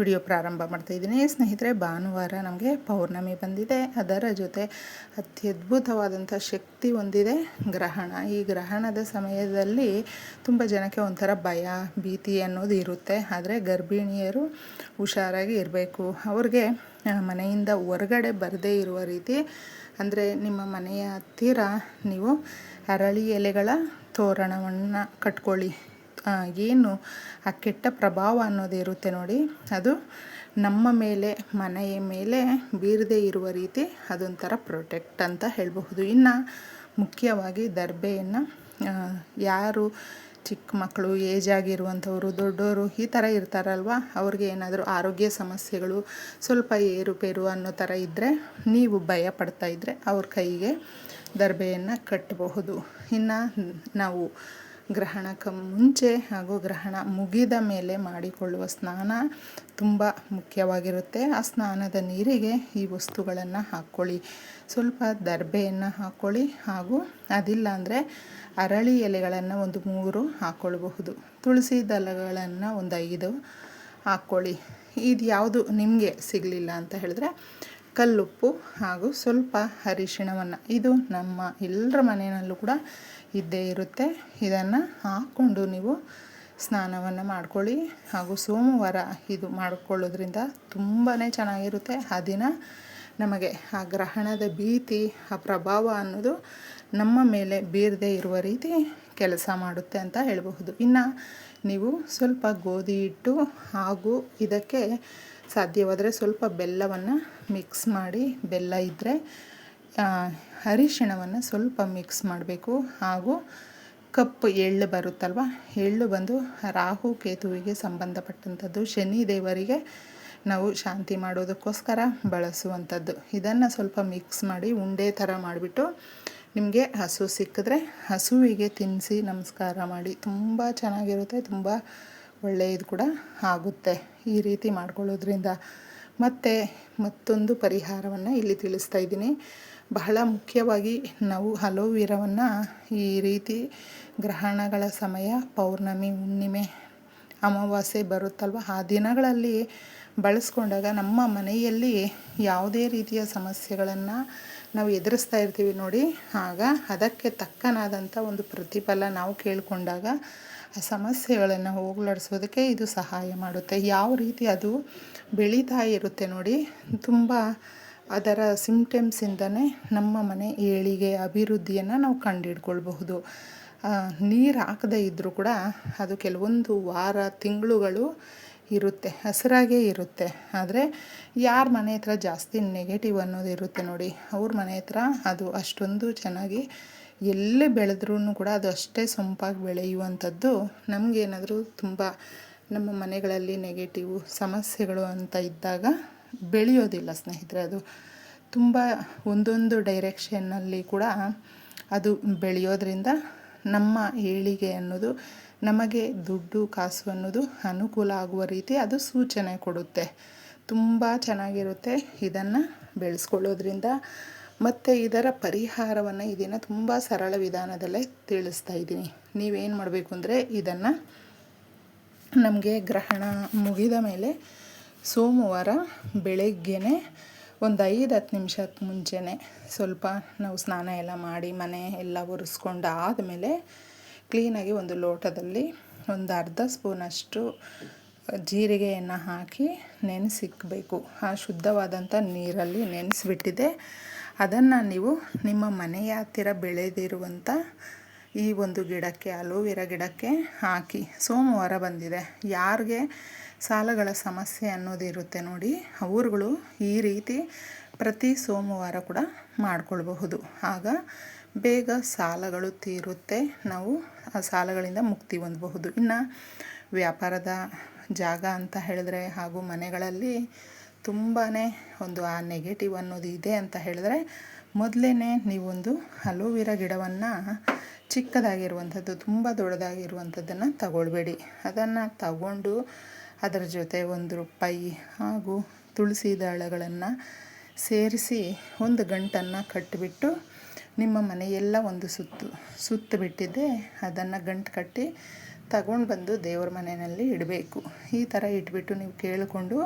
Video ಪ್ರಾರಂಭ ಮಾಡ್ತಾ ಇದ್ದೀನಿ. ಸ್ನೇಹಿತರೆ, ಭಾನುವಾರ ನಮಗೆ ಪೌರ್ಣಮಿ ಬಂದಿದೆ. ಅದರ ಜೊತೆ ಅತ್ಯದ್ಭುತವಾದಂಥ ಶಕ್ತಿ ಹೊಂದಿದೆ ಗ್ರಹಣ. ಈ ಗ್ರಹಣದ ಸಮಯದಲ್ಲಿ ತುಂಬ ಜನಕ್ಕೆ ಒಂಥರ ಭಯ, ಭೀತಿ ಅನ್ನೋದು ಇರುತ್ತೆ. ಆದರೆ ಗರ್ಭಿಣಿಯರು ಹುಷಾರಾಗಿ ಇರಬೇಕು. ಅವ್ರಿಗೆ ಮನೆಯಿಂದ ಹೊರಗಡೆ ಬರದೇ ಇರುವ ರೀತಿ, ಅಂದರೆ ನಿಮ್ಮ ಮನೆಯ ಹತ್ತಿರ ನೀವು ಅರಳಿ ಎಲೆಗಳ ತೋರಣವನ್ನು ಕಟ್ಕೊಳ್ಳಿ. ಏನು ಆ ಕೆಟ್ಟ ಪ್ರಭಾವ ಅನ್ನೋದು ಇರುತ್ತೆ ನೋಡಿ. ಅದು ನಮ್ಮ ಮೇಲೆ, ಮನೆಯ ಮೇಲೆ ಬೀರದೇ ಇರುವ ರೀತಿ ಅದೊಂಥರ ಪ್ರೊಟೆಕ್ಟ್ ಅಂತ ಹೇಳಬಹುದು. ಇನ್ನು ಮುಖ್ಯವಾಗಿ ದರ್ಬೆಯನ್ನು ಯಾರು ಚಿಕ್ಕ ಮಕ್ಕಳು ಏಜ್ ಆಗಿರುವಂಥವರು ದೊಡ್ಡವರು ಈ ಥರ ಇರ್ತಾರಲ್ವ? ಅವ್ರಿಗೆ ಏನಾದರೂ ಆರೋಗ್ಯ ಸಮಸ್ಯೆಗಳು, ಸ್ವಲ್ಪ ಏರುಪೇರು ಅನ್ನೋ ಥರ ಇದ್ದರೆ ನೀವು ಭಯ ಪಡ್ತಾ ಇದ್ದರೆ ಅವ್ರ ಕೈಗೆ ದರ್ಬೆಯನ್ನು ಕಟ್ಟಬಹುದು. ಇನ್ನು ನಾವು ಗ್ರಹಣಕ್ಕೆ ಮುಂಚೆ ಹಾಗೂ ಗ್ರಹಣ ಮುಗಿದ ಮೇಲೆ ಮಾಡಿಕೊಳ್ಳುವ ಸ್ನಾನ ತುಂಬ ಮುಖ್ಯವಾಗಿರುತ್ತೆ. ಆ ಸ್ನಾನದ ನೀರಿಗೆ ಈ ವಸ್ತುಗಳನ್ನು ಹಾಕ್ಕೊಳ್ಳಿ ಸ್ವಲ್ಪ ದರ್ಬೆಯನ್ನು ಹಾಕ್ಕೊಳ್ಳಿ ಹಾಗೂ ಅದಿಲ್ಲ ಅಂದರೆ ಅರಳಿ ಎಲೆಗಳನ್ನು ಒಂದು ಮೂರು ಹಾಕ್ಕೊಳ್ಬಹುದು ತುಳಸಿ ದಳಗಳನ್ನು ಒಂದು ಐದು ಹಾಕ್ಕೊಳ್ಳಿ ಇದು ಯಾವುದು ನಿಮಗೆ ಸಿಗಲಿಲ್ಲ ಅಂತ ಹೇಳಿದ್ರೆ ಕಲ್ಲುಪ್ಪು ಹಾಗೂ ಸ್ವಲ್ಪ ಅರಿಶಿಣವನ್ನು. ಇದು ನಮ್ಮ ಎಲ್ಲರ ಮನೆಯಲ್ಲೂ ಕೂಡ ಇದ್ದೇ ಇರುತ್ತೆ. ಇದನ್ನು ಹಾಕ್ಕೊಂಡು ನೀವು ಸ್ನಾನವನ್ನು ಮಾಡ್ಕೊಳ್ಳಿ. ಹಾಗೂ ಸೋಮವಾರ ಇದು ಮಾಡಿಕೊಳ್ಳೋದ್ರಿಂದ ತುಂಬಾ ಚೆನ್ನಾಗಿರುತ್ತೆ. ಆ ದಿನ ನಮಗೆ ಆ ಗ್ರಹಣದ ಭೀತಿ, ಆ ಪ್ರಭಾವ ಅನ್ನೋದು ನಮ್ಮ ಮೇಲೆ ಬೀರದೇ ಇರುವ ರೀತಿ ಕೆಲಸ ಮಾಡುತ್ತೆ ಅಂತ ಹೇಳಬಹುದು. ಇನ್ನು ನೀವು ಸ್ವಲ್ಪ ಗೋಧಿ ಹಿಟ್ಟು ಹಾಗೂ ಇದಕ್ಕೆ ಸಾಧ್ಯವಾದರೆ ಸ್ವಲ್ಪ ಬೆಲ್ಲವನ್ನು ಮಿಕ್ಸ್ ಮಾಡಿ, ಬೆಲ್ಲ ಇದ್ದರೆ ಅರಿಶಿಣವನ್ನು ಸ್ವಲ್ಪ ಮಿಕ್ಸ್ ಮಾಡಬೇಕು. ಹಾಗೂ ಕಪ್ಪು ಎಳ್ಳು ಬರುತ್ತಲ್ವ, ಎಳ್ಳು ಬಂದು ರಾಹು ಕೇತುವಿಗೆ ಸಂಬಂಧಪಟ್ಟಂಥದ್ದು. ಶನಿ ದೇವರಿಗೆ ನಾವು ಶಾಂತಿ ಮಾಡೋದಕ್ಕೋಸ್ಕರ ಬಳಸುವಂಥದ್ದು. ಇದನ್ನು ಸ್ವಲ್ಪ ಮಿಕ್ಸ್ ಮಾಡಿ ಉಂಡೆ ಥರ ಮಾಡಿಬಿಟ್ಟು ನಿಮಗೆ ಹಸು ಸಿಕ್ಕಿದ್ರೆ ಹಸುವಿಗೆ ತಿನ್ನಿಸಿ ನಮಸ್ಕಾರ ಮಾಡಿ. ತುಂಬ ಚೆನ್ನಾಗಿರುತ್ತೆ, ತುಂಬ ಒಳ್ಳೆಯದು ಕೂಡ ಆಗುತ್ತೆ ಈ ರೀತಿ ಮಾಡ್ಕೊಳ್ಳೋದ್ರಿಂದ. ಮತ್ತು ಮತ್ತೊಂದು ಪರಿಹಾರವನ್ನು ಇಲ್ಲಿ ತಿಳಿಸ್ತಾ ಇದ್ದೀನಿ. ಬಹಳ ಮುಖ್ಯವಾಗಿ ನಾವು ಹಲೋವಿರವನ್ನು ಈ ರೀತಿ ಗ್ರಹಣಗಳ ಸಮಯ, ಪೌರ್ಣಮಿ, ಹುಣ್ಣಿಮೆ, ಅಮಾವಾಸ್ಯೆ ಬರುತ್ತಲ್ವ? ಆ ದಿನಗಳಲ್ಲಿ ಬಳಸ್ಕೊಂಡಾಗ ನಮ್ಮ ಮನೆಯಲ್ಲಿ ಯಾವುದೇ ರೀತಿಯ ಸಮಸ್ಯೆಗಳನ್ನು ನಾವು ಎದುರಿಸ್ತಾ ಇರ್ತೀವಿ ನೋಡಿ. ಆಗ ಅದಕ್ಕೆ ತಕ್ಕನಾದಂಥ ಒಂದು ಪ್ರತಿಫಲ ನಾವು ಕೇಳಿಕೊಂಡಾಗ ಸಮಸ್ಯೆಗಳನ್ನು ಹೋಗಲಾಡಿಸೋದಕ್ಕೆ ಇದು ಸಹಾಯ ಮಾಡುತ್ತೆ. ಯಾವ ರೀತಿ ಅದು ಬೆಳೀತಾ ಇರುತ್ತೆ ನೋಡಿ, ತುಂಬ ಅದರ ಸಿಂಪ್ಟಮ್ಸಿಂದನೇ ನಮ್ಮ ಮನೆ ಏಳಿಗೆ ಅಭಿವೃದ್ಧಿಯನ್ನು ನಾವು ಕಂಡುಹಿಡ್ಕೊಳ್ಬಹುದು ನೀರು ಹಾಕದೇ ಇದ್ದರೂ ಕೂಡ ಅದು ಕೆಲವೊಂದು ವಾರ, ತಿಂಗಳುಗಳು ಇರುತ್ತೆ, ಹಸಿರಾಗೇ ಇರುತ್ತೆ. ಆದರೆ ಯಾರ ಮನೆ ಹತ್ರ ಜಾಸ್ತಿ ನೆಗೆಟಿವ್ ಅನ್ನೋದು ಇರುತ್ತೆ ನೋಡಿ, ಅವ್ರ ಮನೆ ಹತ್ರ ಅದು ಅಷ್ಟೊಂದು ಚೆನ್ನಾಗಿ ಎಲ್ಲೇ ಬೆಳೆದ್ರೂ ಕೂಡ ಅದು ಅಷ್ಟೇ ಸೊಂಪಾಗಿ ಬೆಳೆಯುವಂಥದ್ದು. ನಮಗೇನಾದರೂ ತುಂಬ ನಮ್ಮ ಮನೆಗಳಲ್ಲಿ ನೆಗೆಟಿವ್ ಸಮಸ್ಯೆಗಳು ಅಂತ ಇದ್ದಾಗ ಬೆಳೆಯೋದಿಲ್ಲ ಸ್ನೇಹಿತರೆ, ಅದು ತುಂಬ ಒಂದೊಂದು ಡೈರೆಕ್ಷನ್ನಲ್ಲಿ ಕೂಡ ಅದು ಬೆಳೆಯೋದ್ರಿಂದ ನಮ್ಮ ಏಳಿಗೆ ಅನ್ನೋದು, ನಮಗೆ ದುಡ್ಡು ಕಾಸು ಅನ್ನೋದು ಅನುಕೂಲ ಆಗುವ ರೀತಿ ಅದು ಸೂಚನೆ ಕೊಡುತ್ತೆ. ತುಂಬ ಚೆನ್ನಾಗಿರುತ್ತೆ ಇದನ್ನು ಬೆಳೆಸ್ಕೊಳ್ಳೋದ್ರಿಂದ. ಮತ್ತು ಇದರ ಪರಿಹಾರವನ್ನು ಇದನ್ನು ದಿನ ತುಂಬ ಸರಳ ವಿಧಾನದಲ್ಲೇ ತಿಳಿಸ್ತಾ ಇದ್ದೀನಿ. ನೀವೇನು ಮಾಡಬೇಕು ಅಂದರೆ ಇದನ್ನು ನಮಗೆ ಗ್ರಹಣ ಮುಗಿದ ಮೇಲೆ ಸೋಮವಾರ ಬೆಳಗ್ಗೆನೆ ಒಂದು ಐದು ಹತ್ತು ನಿಮಿಷಕ್ಕೆ ಮುಂಚೆನೇ ಸ್ವಲ್ಪ ನಾವು ಸ್ನಾನ ಎಲ್ಲ ಮಾಡಿ ಮನೆ ಎಲ್ಲ ಒರೆಸ್ಕೊಂಡು ಆದಮೇಲೆ ಕ್ಲೀನಾಗಿ ಒಂದು ಲೋಟದಲ್ಲಿ ಒಂದು ಅರ್ಧ ಸ್ಪೂನಷ್ಟು ಜೀರಿಗೆಯನ್ನು ಹಾಕಿ ನೆನೆಸಿಕ್ಬೇಕು. ಆ ಶುದ್ಧವಾದಂಥ ನೀರಲ್ಲಿ ನೆನೆಸಿಬಿಟ್ಟಿದೆ. ಅದನ್ನು ನೀವು ನಿಮ್ಮ ಮನೆಯ ಹತ್ತಿರ ಬೆಳೆದಿರುವಂಥ ಈ ಒಂದು ಗಿಡಕ್ಕೆ, ಅಲೋವೆರಾ ಗಿಡಕ್ಕೆ ಹಾಕಿ. ಸೋಮವಾರ ಬಂದಿದೆ. ಯಾರಿಗೆ ಸಾಲಗಳ ಸಮಸ್ಯೆ ಅನ್ನೋದಿರುತ್ತೆ ನೋಡಿ, ಅವ್ರುಗಳು ಈ ರೀತಿ ಪ್ರತಿ ಸೋಮವಾರ ಕೂಡ ಮಾಡಿಕೊಳ್ಬಹುದು. ಆಗ ಬೇಗ ಸಾಲಗಳು ತೀರುತ್ತೆ. ನಾವು ಆ ಸಾಲಗಳಿಂದ ಮುಕ್ತಿ ಹೊಂದಬಹುದು. ಇನ್ನು ವ್ಯಾಪಾರದ ಜಾಗ ಅಂತ ಹೇಳಿದ್ರೆ ಹಾಗೂ ಮನೆಗಳಲ್ಲಿ ತುಂಬಾ ಒಂದು ಆ ನೆಗೆಟಿವ್ ಅನ್ನೋದು ಇದೆ ಅಂತ ಹೇಳಿದ್ರೆ ಮೊದಲೇ ನೀವೊಂದು ಅಲೋವೆರಾ ಗಿಡವನ್ನು ಚಿಕ್ಕದಾಗಿರುವಂಥದ್ದು, ತುಂಬ ದೊಡ್ಡದಾಗಿರುವಂಥದ್ದನ್ನು ತಗೊಳ್ಬೇಡಿ. ಅದನ್ನು ತಗೊಂಡು ಅದರ ಜೊತೆ ಒಂದು ರೂಪಾಯಿ ಹಾಗೂ ತುಳಸಿ ದಳಗಳನ್ನು ಸೇರಿಸಿ ಒಂದು ಗಂಟನ್ನು ಕಟ್ಟಿಬಿಟ್ಟು ನಿಮ್ಮ ಮನೆಯೆಲ್ಲ ಒಂದು ಸುತ್ತು ಸುತ್ತು ಬಿಟ್ಟಿದ್ದೆ ಅದನ್ನು ಗಂಟು ಕಟ್ಟಿ ತಗೊಂಡು ಬಂದು ದೇವ್ರ ಮನೆಯಲ್ಲಿ ಇಡಬೇಕು. ಈ ಥರ ಇಟ್ಬಿಟ್ಟು ನೀವು ಕೇಳಿಕೊಂಡು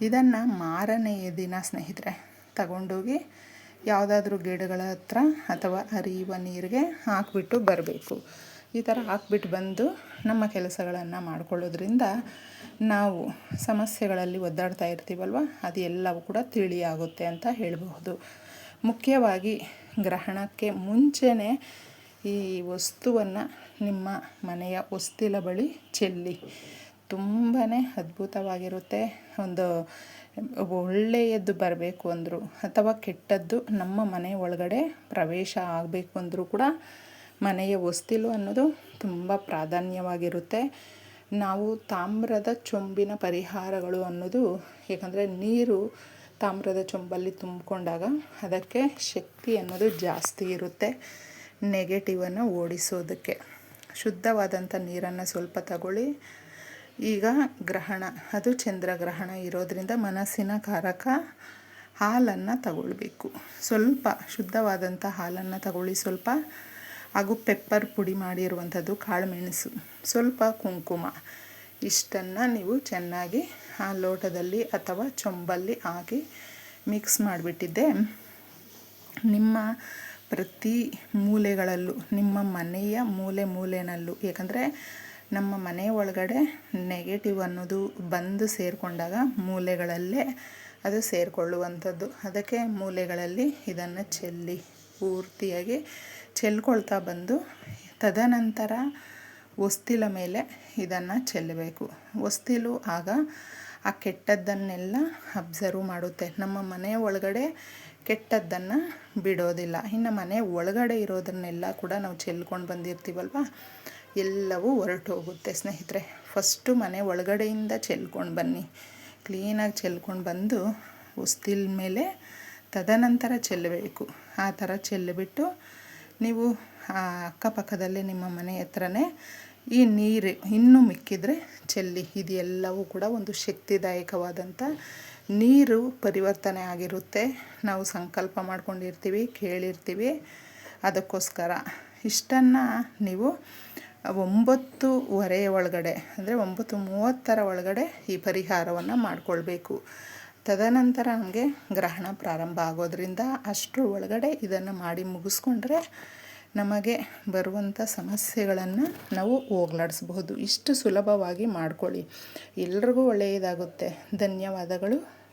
ಇದನ್ನು ಮಾರನೆಯ ದಿನ ಸ್ನೇಹಿತರೆ, ತಗೊಂಡೋಗಿ ಯಾವುದಾದ್ರೂ ಗಿಡಗಳ ಹತ್ರ ಅಥವಾ ಹರಿಯುವ ನೀರಿಗೆ ಹಾಕಿಬಿಟ್ಟು ಬರಬೇಕು. ಈ ಥರ ಹಾಕ್ಬಿಟ್ಟು ಬಂದು ನಮ್ಮ ಕೆಲಸಗಳನ್ನು ಮಾಡ್ಕೊಳ್ಳೋದ್ರಿಂದ ನಾವು ಸಮಸ್ಯೆಗಳಲ್ಲಿ ಒದ್ದಾಡ್ತಾ ಇರ್ತೀವಲ್ವ, ಅದು ಎಲ್ಲವೂ ಕೂಡ ತಿಳಿಯಾಗುತ್ತೆ ಅಂತ ಹೇಳಬಹುದು. ಮುಖ್ಯವಾಗಿ ಗ್ರಹಣಕ್ಕೆ ಮುಂಚೆನೇ ಈ ವಸ್ತುವನ್ನು ನಿಮ್ಮ ಮನೆಯ ಹೊಸ್ತಿಲ ಬಳಿ ಚೆಲ್ಲಿ. ತುಂಬಾ ಅದ್ಭುತವಾಗಿರುತ್ತೆ. ಒಂದು ಒಳ್ಳೆಯದ್ದು ಬರಬೇಕು ಅಂದರು ಅಥವಾ ಕೆಟ್ಟದ್ದು ನಮ್ಮ ಮನೆ ಒಳಗಡೆ ಪ್ರವೇಶ ಆಗಬೇಕು ಅಂದರೂ ಕೂಡ ಮನೆಯ ಹೊಸ್ತಿಲು ಅನ್ನೋದು ತುಂಬ ಪ್ರಾಧಾನ್ಯವಾಗಿರುತ್ತೆ. ನಾವು ತಾಮ್ರದ ಚೊಂಬಿನ ಪರಿಹಾರಗಳು ಅನ್ನೋದು ಏಕೆಂದರೆ ನೀರು ತಾಮ್ರದ ಚೊಂಬಲ್ಲಿ ತುಂಬಿಕೊಂಡಾಗ ಅದಕ್ಕೆ ಶಕ್ತಿ ಅನ್ನೋದು ಜಾಸ್ತಿ ಇರುತ್ತೆ ನೆಗೆಟಿವನ್ನು ಓಡಿಸೋದಕ್ಕೆ. ಶುದ್ಧವಾದಂಥ ನೀರನ್ನು ಸ್ವಲ್ಪ ತಗೊಳ್ಳಿ. ಈಗ ಗ್ರಹಣ. ಅದು ಚಂದ್ರಗ್ರಹಣ ಇರೋದರಿಂದ ಮನಸ್ಸಿನ ಕಾರಕ ಹಾಲನ್ನು ತಗೊಳ್ಬೇಕು. ಸ್ವಲ್ಪ ಶುದ್ಧವಾದಂಥ ಹಾಲನ್ನು ತಗೊಳ್ಳಿ. ಸ್ವಲ್ಪ ಹಾಗೂ ಪೆಪ್ಪರ್ ಪುಡಿ ಮಾಡಿರುವಂಥದ್ದು ಕಾಳುಮೆಣಸು. ಸ್ವಲ್ಪ ಕುಂಕುಮ. ಇಷ್ಟನ್ನು ನೀವು ಚೆನ್ನಾಗಿ ಆ ಲೋಟದಲ್ಲಿ ಅಥವಾ ಚೊಂಬಲ್ಲಿ ಹಾಕಿ ಮಿಕ್ಸ್ ಮಾಡಿಬಿಟ್ಟಿದ್ದೆ. ನಿಮ್ಮ ಪ್ರತಿ ಮೂಲೆಗಳಲ್ಲೂ, ನಿಮ್ಮ ಮನೆಯ ಮೂಲೆ ಮೂಲೆಯಲ್ಲೂ ಏಕೆಂದರೆ ನಮ್ಮ ಮನೆ ಒಳಗಡೆ ನೆಗೆಟಿವ್ ಅನ್ನೋದು ಬಂದು ಸೇರಿಕೊಂಡಾಗ ಮೂಲೆಗಳಲ್ಲೇ ಅದು ಸೇರಿಕೊಳ್ಳುವಂಥದ್ದು. ಅದಕ್ಕೆ ಮೂಲೆಗಳಲ್ಲಿ ಇದನ್ನು ಚೆಲ್ಲಿ, ಪೂರ್ತಿಯಾಗಿ ಚೆಲ್ಕೊಳ್ತಾ ಬಂದು ತದನಂತರ ಹೊಸ್ತಿಲ ಮೇಲೆ ಇದನ್ನು ಚೆಲ್ಲಬೇಕು ಹೊಸ್ತಿಲು ಆಗ ಆ ಕೆಟ್ಟದ್ದನ್ನೆಲ್ಲ ಅಬ್ಸರ್ವ್ ಮಾಡುತ್ತೆ. ನಮ್ಮ ಮನೆ ಒಳಗಡೆ ಕೆಟ್ಟದ್ದನ್ನು ಬಿಡೋದಿಲ್ಲ. ಇನ್ನು ಮನೆ ಒಳಗಡೆ ಇರೋದನ್ನೆಲ್ಲ ಕೂಡ ನಾವು ಚೆಲ್ಕೊಂಡು ಬಂದಿರ್ತೀವಲ್ವ? ಎಲ್ಲವೂ ಹೊರಟು ಹೋಗುತ್ತೆ ಸ್ನೇಹಿತರೆ, ಫಸ್ಟು ಮನೆ ಒಳಗಡೆಯಿಂದ ಚೆಲ್ಕೊಂಡು ಬನ್ನಿ. ಕ್ಲೀನಾಗಿ ಚೆಲ್ಕೊಂಡು ಬಂದು ಉಸ್ತಿಲ್ ಮೇಲೆ ತದನಂತರ ಚೆಲ್ಲಬೇಕು ಆ ಥರ ಚೆಲ್ಲಿಬಿಟ್ಟು ನೀವು ಆ ಅಕ್ಕಪಕ್ಕದಲ್ಲೇ ನಿಮ್ಮ ಮನೆ ಹತ್ರನೇ ಈ ನೀರು ಇನ್ನೂ ಮಿಕ್ಕಿದರೆ ಚೆಲ್ಲಿ. ಇದೆಲ್ಲವೂ ಕೂಡ ಒಂದು ಶಕ್ತಿದಾಯಕವಾದಂಥ ನೀರು ಪರಿವರ್ತನೆ ಆಗಿರುತ್ತೆ. ನಾವು ಸಂಕಲ್ಪ ಮಾಡ್ಕೊಂಡಿರ್ತೀವಿ, ಕೇಳಿರ್ತೀವಿ. ಅದಕ್ಕೋಸ್ಕರ ಇಷ್ಟನ್ನು ನೀವು ಒಂಬತ್ತುವರೆ ಒಳಗಡೆ, ಅಂದರೆ ಒಂಬತ್ತು ಮೂವತ್ತರ ಒಳಗಡೆ ಈ ಪರಿಹಾರವನ್ನು ಮಾಡಿಕೊಳ್ಬೇಕು. ತದನಂತರ ನಮಗೆ ಗ್ರಹಣ ಪ್ರಾರಂಭ ಆಗೋದ್ರಿಂದ ಅಷ್ಟರ ಒಳಗಡೆ ಇದನ್ನು ಮಾಡಿ ಮುಗಿಸ್ಕೊಂಡ್ರೆ ನಮಗೆ ಬರುವಂಥ ಸಮಸ್ಯೆಗಳನ್ನು ನಾವು ಹೋಗ್ಲಾಡಿಸ್ಬಹುದು. ಇಷ್ಟು ಸುಲಭವಾಗಿ ಮಾಡ್ಕೊಳ್ಳಿ. ಎಲ್ರಿಗೂ ಒಳ್ಳೆಯದಾಗುತ್ತೆ. ಧನ್ಯವಾದಗಳು.